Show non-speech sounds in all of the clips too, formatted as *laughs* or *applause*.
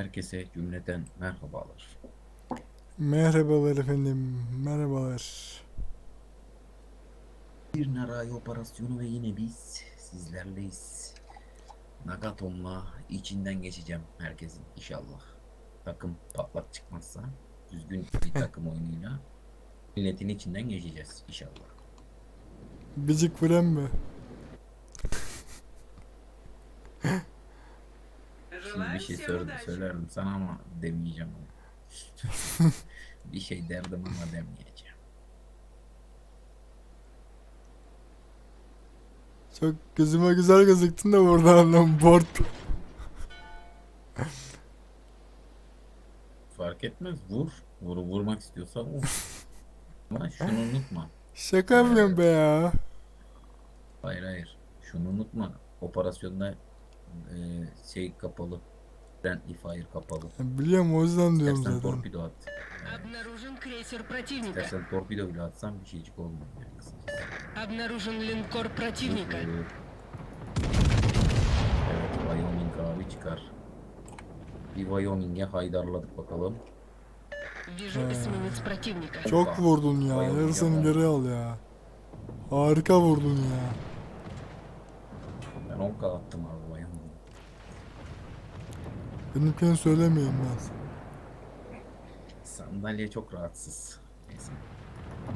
Herkese cümleten merhabalar. Merhabalar efendim. Merhabalar. Bir Naray operasyonu ve yine biz sizlerleyiz. Nagatom'la içinden geçeceğim herkesin inşallah. Takım patlak çıkmazsa düzgün bir takım oyunuyla milletin içinden geçeceğiz inşallah. Bicik vuran mı? Bir şey söyle, söylerdim sana ama demeyeceğim. *laughs* bir şey derdim ama demeyeceğim. Çok gözüme güzel gözüktün de buradan lan board. Fark etmez vur. Vur vurmak istiyorsan vur. *laughs* Ama şunu unutma. Şaka yapıyorum be ya. Hayır hayır. Şunu unutma. Operasyonda e, şey kapalı. Friendly fire kapalı. Biliyorum o yüzden diyorum İstersen zaten. torpido at. Обнаружен крейсер противника. İstersen torpido bile atsan bir şeycik olmuyor. Yani kısacası. Обнаружен линкор противника. Ee, Evet Wyoming abi çıkar. Bir Wyoming'e haydarladık bakalım. Вижу эсминец противника. Çok vurdun ya. Bayıldım Yarısını ya. geri al ya. Harika vurdun ya. Ben 10k attım abi Wyoming. Benimkini söylemeyin ben. Sandalye çok rahatsız. Neyse.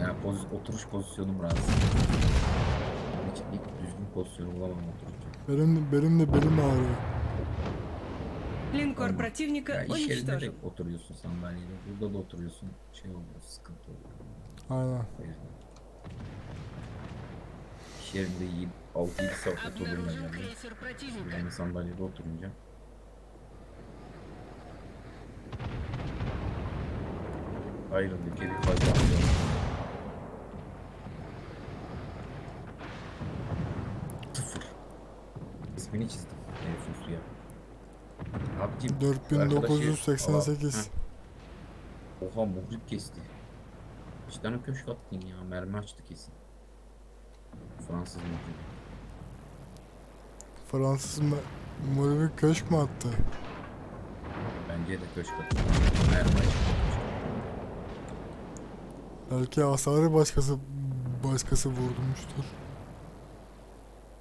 Yani poz, oturuş pozisyonum rahatsız. Onun için ilk düzgün pozisyonu bulamam otururken. Benim, benim de belim ağrıyor. Линкор противника Ya iş yerinde de уничтожен. oturuyorsun sandalyede. Burada da oturuyorsun. Şey oluyor, sıkıntı oluyor. Aynen. O yüzden. İş yerinde yiyip 6-7 saat oturduğumda Обнаружен yani. крейсер противника. Yani sandalyede oturunca. Ayrıldı kedi fazla Sıfır. İsmini çizdim. Herifin suya. Abicim. Dört.988. arkadaşı- Heh. Oha muhrip kesti. İki tane köşk attın ya. Mermi açtı kesin. Fransız muhrip. Fransız mı? Muribi köşk mü attı? Bence de köşk attı. Mermi açtı. Belki hasarı başkası başkası vurmuştur.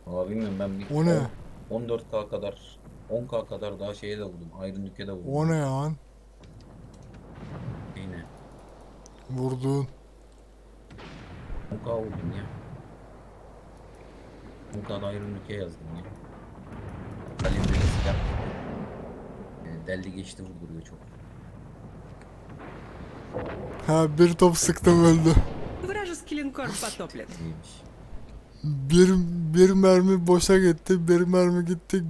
Valla bilmiyorum ben bir O ne? 14k kadar 10k kadar daha şeye de vurdum. Iron Duke'e de vurdum. O ne lan? Yine. Vurdun. 10k vurdum ya. 10k da Iron Duke'e yazdım ya. Kalibreli silah. Deldi geçti vurduruyor çok. Ha bir top sıktım öldü. Вражеский линкор потоплен. İyiymiş. Bir, bir mermi boşa gitti, bir mermi gitti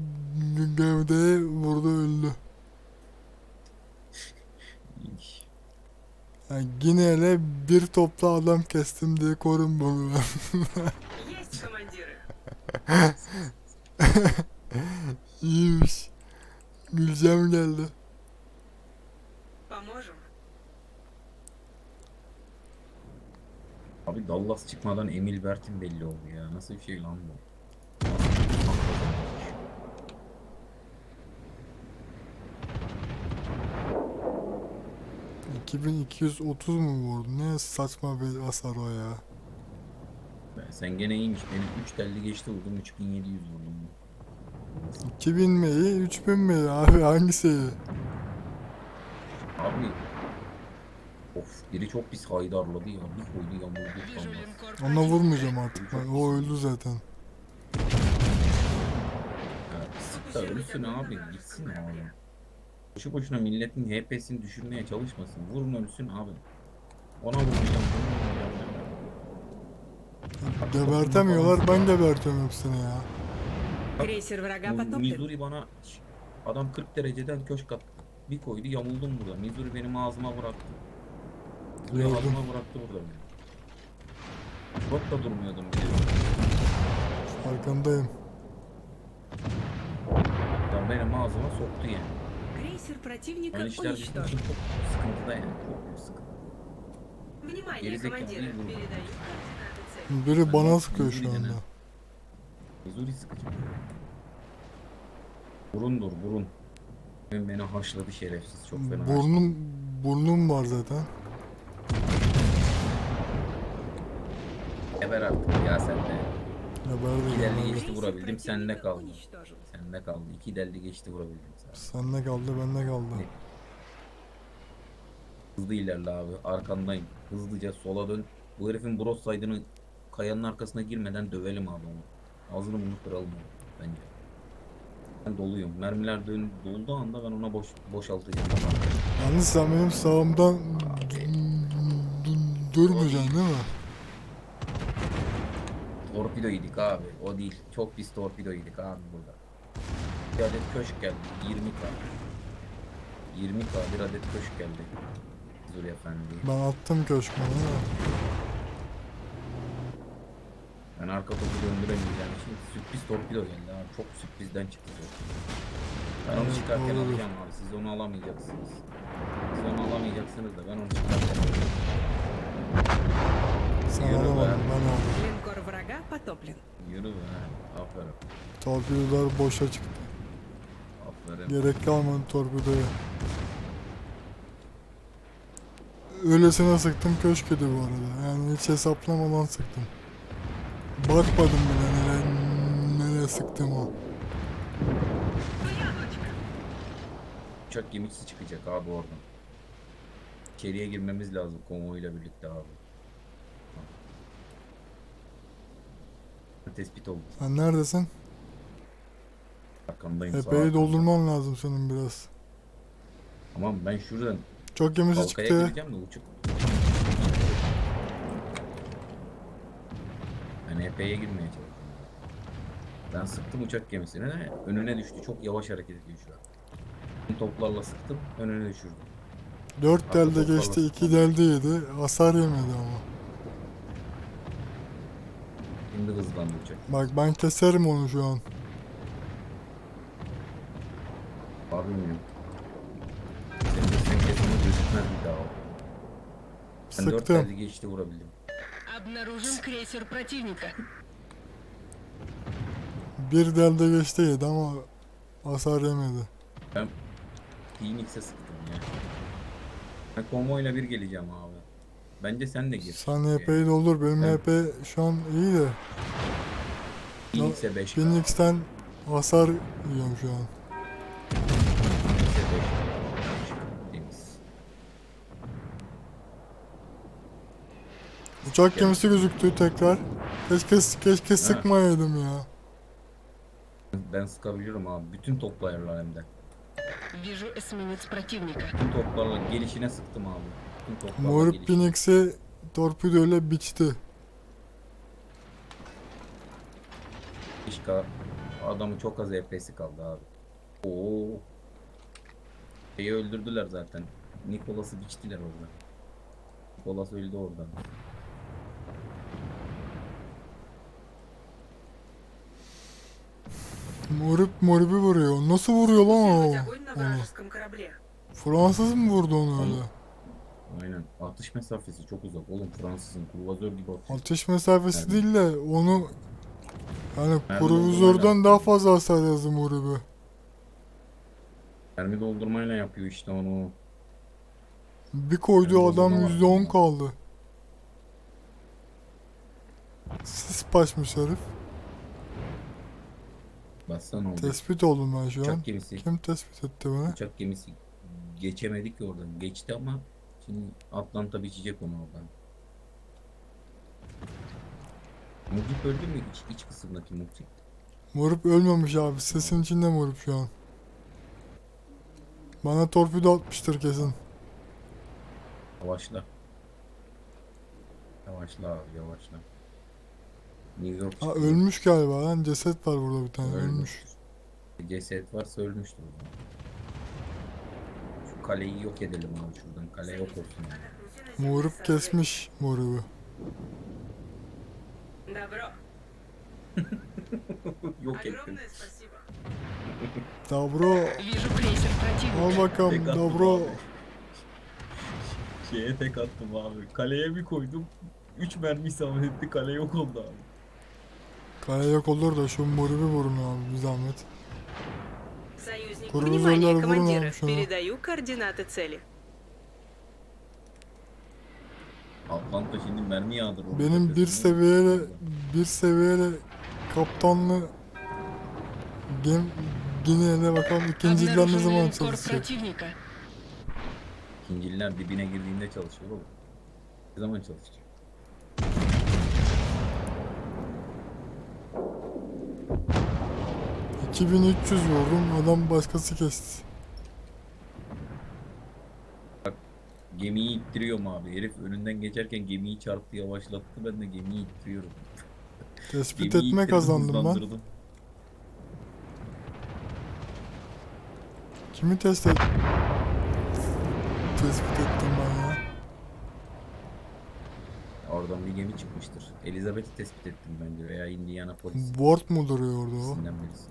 gö- gövdeye vurdu öldü. İyiymiş. Yani Gine'yle bir topla adam kestim diye korun bunu ben. Есть командиры. *laughs* İyiymiş. Güleceğim geldi. Abi Dallas çıkmadan Emil Bertin belli oldu ya. Nasıl bir şey lan bu? 2230 mu vurdu? Ne saçma bir hasar o ya. Ben- Sen gene iyiymiş. Benim 3 delli geçti vurdum. 3700 vurdum. 2000 mi iyi, 3000 mi iyi? abi hangisi iyi? Abi biri çok pis haydarladı ya. Bir koydu yamuldu Вижу tam. линкор Ona противника. vurmayacağım artık ben. O öldü zaten. Ya, sık da ölsün abi. Gitsin abi. Boşu boşuna milletin HP'sini düşürmeye çalışmasın. Vurun ölsün abi. Ona vuracağım. Ona vuracağım. Gebertemiyorlar ben gebertiyorum hepsini ya. Крейсер врага Bu потоплен. Missouri bana Şş, adam 40 dereceden köşk attı. Bir koydu yamuldum burada. Missouri benim ağzıma bıraktı. Missouri Gördüm. ağzıma bıraktı burada beni. Çok da durmuyordum. Arkandayım. Adam benim ağzıma soktu yani. Крейсер противника Ben işler bizim için уничтожен. çok sıkıntıda yani. Çok büyük sıkıntı. Внимание, Герезекли командиры. вывод. Передаю координаты цели. Biri bana sıkıyor şu Missouri'den anda. ha. Missouri sıkıcı. Burundur burun. Beni haşladı şerefsiz çok fena. haşladı. Burnum burnum var zaten. Geber artık ya sen de. İki Haber geçti vurabildim sende kaldı. Sende kaldı. İki delli geçti vurabildim sana. Sen ne kaldı bende kaldı. Hızlı ilerle abi arkandayım. Hızlıca sola dön. Bu herifin bros saydığını kayanın arkasına girmeden dövelim abi onu. Ağzını bunu kıralım abi, bence. Ben doluyum. Mermiler dön dolduğu anda ben ona boş boşaltacağım. Yalnız sen benim sağımdan durmayacaksın değil mi? Torpido yedik abi. O değil. Çok pis torpido yedik abi burada. Bir adet köşk geldi. 20k. 20k bir adet köşk geldi. Zuri efendi. Ben attım köşkümü? Ben arka topu döndüremeyeceğim. Şimdi sürpriz torpido geldi abi. Çok sürprizden çıktı torpido. Ben onu çıkarken alacağım abi. Siz onu alamayacaksınız. Siz onu alamayacaksınız da ben onu çıkarken alacağım. Sen Yürü be. alamadın ben aldım. Линкор врага потоплен. Yürü be. Aferin. Torpidolar boşa çıktı. Aferin. Gerek kalmadı torpidoya. Öylesine sıktım köşkedi bu arada. Yani hiç hesaplamadan sıktım. Bakmadım bile nereye, nereye sıktım o. Uçak gemisi çıkacak abi oradan. İçeriye girmemiz lazım konvoyla birlikte abi. Tespit oldu. Sen neredesin? Arkandayım. Epey doldurman lazım senin biraz. Tamam ben şuradan Çok gemisi halkaya çıktı. gireceğim de uçuk. Ben EP'ye girmeye çalışıyorum. Ben sıktım uçak gemisine önüne düştü. Çok yavaş hareket ediyor şu an. Toplarla sıktım önüne düşürdüm. 4 Arka delde toplarla geçti, 2 sıktım. delde yedi. Hasar yemedi ama. Şimdi hızlandı uçak. Bak ben keserim onu şu an. Abi bilmiyorum. Sen, sen kesin o gözükmez bir daha. o. Ben dört Sıktım. telde geçti vurabildim. Обнаружен крейсер противника. Bir delde geçti yedi ama hasar yemedi. Ben Phoenix'e sıktım ya. Ben konvoyla bir geleceğim abi. Bence sen de gir. Sen HP'yi doldur. Benim Ben- HP şu an iyi de. Phoenix'e 5 Phoenix'ten hasar yiyorum şu an. Phoenix'e 5 Temiz. Uçak gemisi gözüktü tekrar. Keşke keşke sıkmayaydım ya. Ben sıkabiliyorum abi. Bütün toplarla hem de. Вижу эсминец противника. Bütün toplarla gelişine sıktım abi. Bütün toplarla Moruk gelişine. Phoenix'i torpidoyla biçti. İşka adamı çok az EP'si kaldı abi. Oo. Şeyi öldürdüler zaten. Nikolas'ı biçtiler orada. Nikolas öldü orada. Morip moribi vuruyor. Nasıl vuruyor lan o? onu? Fransız mı vurdu onu öyle? Aynen. Atış mesafesi çok uzak oğlum Fransızın. Kruvazör gibi atış. Ateş mesafesi Nerede? değil de onu yani Nerede daha fazla hasar yazdı moribi. Mermi doldurmayla yapıyor işte onu. Bir koyduğu Nerede adam oldu lan? %10 kaldı. Sis paçmış herif. Bassana oldu. Tespit oldum ben şu an. Uçak gemisi. Kim tespit etti beni? Uçak gemisi geçemedik ki oradan. Geçti ama şimdi Atlanta biçecek onu oradan. Mugip öldü mü iç, iç kısımdaki Mugip? Moruk ölmemiş abi. Sesin içinde Moruk şu an. Bana torpido atmıştır kesin. Yavaşla. Yavaşla abi yavaşla. New York. Ha, ölmüş galiba lan ceset var burada bir tane ölmüş. ölmüş. Ceset varsa ölmüştür. Şu kaleyi yok edelim abi şuradan. Kale yok olsun. Yani. Muğrup kesmiş Muğrup'u. *laughs* yok ettim. Dobro. Al bakalım Dobro. Şeye tek attım abi. Kaleye bir koydum. 3 mermi isabet etti. Kale yok oldu abi. Kaya yok olur da şu Moruk'u vurun abi bir zahmet. Союзник. Крузерлер Внимание, вырвал командиры. шо. Передаю координаты цели. Atlanta şimdi mermi yağdırır. onun Benim bir tepesine. seviyeli bir seviyeli kaptanlı gem Gine'yle bakalım ikinciler ne Обнаружен zaman линкор çalışacak. противника. İkinciler dibine girdiğinde çalışıyor oğlum. Ne zaman çalışacak? ...2300 vurdum adam başkası kesti. Gemiyi ittiriyorum abi. Herif önünden geçerken gemiyi çarptı yavaşlattı. Ben de gemiyi ittiriyorum. Tespit Gemiyi etme kazandım ben. Kimi test et... Tespit ettim ben ya. Oradan bir gemi çıkmıştır. Elizabeth'i tespit ettim bence veya Indiana polis. Ward mu duruyor orada o? İkisinden birisi.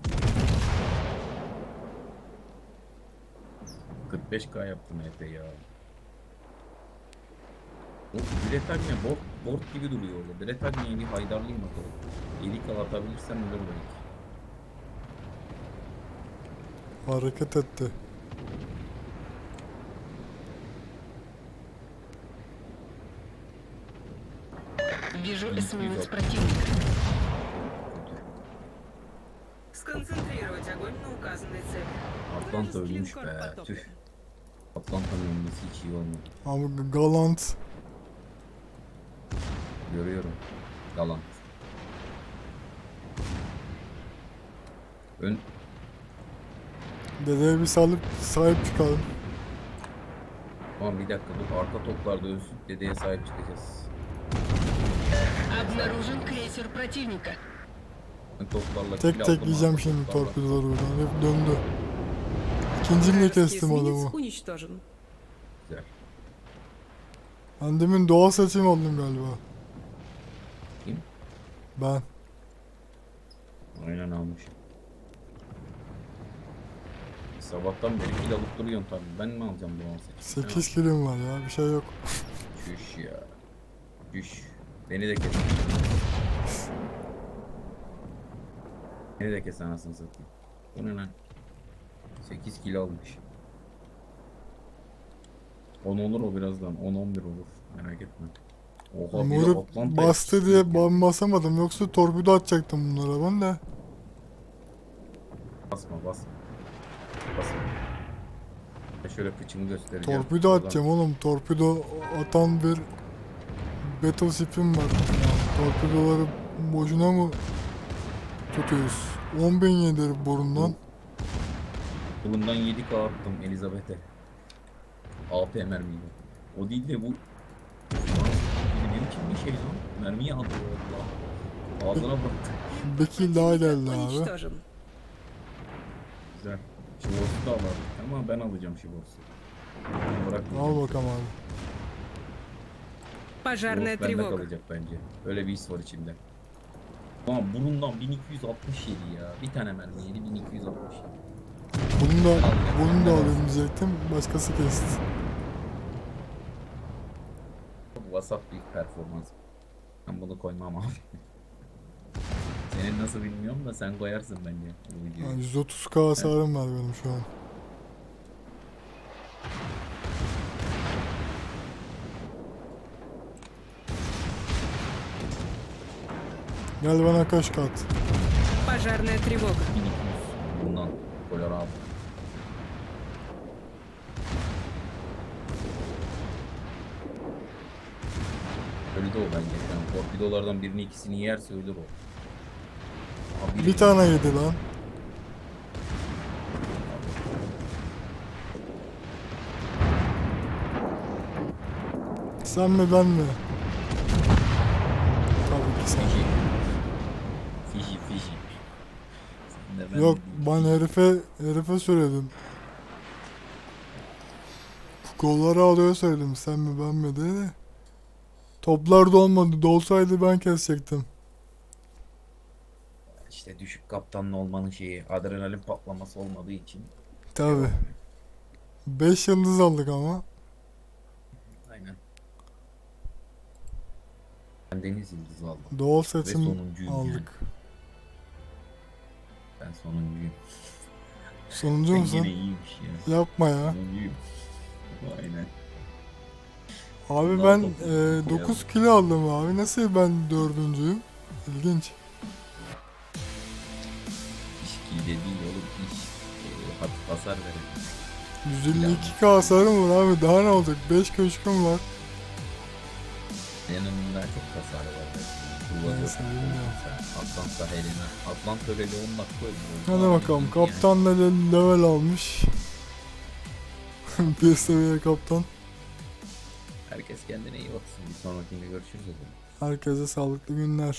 45k yaptım epey ya. O Bretanya bot, bot gibi duruyor orada. Bretanya'yı bir haydarlayayım bakalım. 7k atabilirsem olur belki. Hareket etti. Вижу Линкор. эсминец противника. Kötü. Сконцентрировать огонь на указанной цели. Atlanta Вражеский ölmüş линкор be. потоплен. Tüh. Atlanta'nın ölmesi hiç iyi olmadı. Ama Galant Görüyorum. Galant. Ön dedeye bir salıp sahip çıkalım. Tamam bir dakika dur arka toplarda ölsün dedeye sahip çıkacağız. Обнаружен крейсер противника. Ön toplarla Tek kill tek aldım yiyeceğim arka şimdi toplarla. torpidoları buradan. Hep döndü. İkinciyle kestim adamı. уничтожен. Güzel. Ben demin doğal seçim oldum galiba. Kim? Ben. Aynen almışım. Sabahtan beri kill alıp duruyorsun tabii. Ben mi alacağım bu 18? 8 kilim var ya bir şey yok. Çüş ya. Çüş. Beni de kes. Beni de kes anasını satayım. Bu ne lan? 8 kilo almış. 10 olur o birazdan. 10-11 olur. Merak etme. Oha bir de Moruk Atlanta'ya bastı diye ben basamadım. Yoksa torpido atacaktım bunlara ben de. Basma basma. Basma. Ben şöyle kıçımı göstereceğim. Torpido Oradan- atacağım oğlum. Torpido atan bir Battleship'im var. Yani torpidoları boşuna mı tutuyoruz? 10 bin yedir burundan. Bundan 7k attım Elizabeth'e. AP mermiyi. O değil de bu... Benim kim bir şey lan? Mermiyi attı. Ağzına bıraktı. Peki daha ilerle abi. Güzel. Şivorsu da var. Ama ben alacağım şivorsu. Al bakalım abi. Pajarnaya bende kalacak bence. Öyle bir his var içimde. Tamam burundan 1267 ya. Bir tane mermi 1267. Bunu da, bunu da alayım diyecektim. Başkası kesti. Bu WhatsApp bir performans. Ben bunu koymam abi. *laughs* Senin nasıl bilmiyorum da sen koyarsın bence. Yani 130k hasarım var benim şu an. Gel bana kaç kat. Пожарная тревога. 1200 bundan Colorado. Öldü o bence. Yani torpidolardan birini ikisini yerse ölür o. Abi Bir tane yedi lan. Sen mi ben mi? Tabii ki sen. Fiji. Fiji, Fiji. Sen de ben Yok ben herife herife söyledim. Golları alıyor söyledim sen mi ben mi diye de. Toplar da olmadı. Dolsaydı ben kesecektim. İşte düşük kaptanlı olmanın şeyi adrenalin patlaması olmadığı için. Tabi. 5 yıldız aldık ama. Aynen. Ben deniz yıldızı aldım. Doğal seçim sonuncuyum yani. Ben sonuncuyum. Sonuncu musun? yine iyiymiş ya. Yapma ya. Sonuncuyum. Aynen. Abi Bundan ben e, kilo 9 kilo aldım abi. Nasıl ben dördüncüyüm? İlginç. İş iyi de değil oğlum. İş e, hafif hasar verir. 152k hasarım var abi. Daha ne olacak? 5 köşküm var. Daha çok hasarı var. Kullanıyor. Neyse, bilmiyorum. Atlant saheline. Atlant öyle 10 dakika öldü. Hadi bakalım. Kaptan le- level almış. *laughs* bir seviye kaptan. Herkes kendine iyi baksın. Bir sonrakinde görüşürüz o zaman. Herkese sağlıklı günler.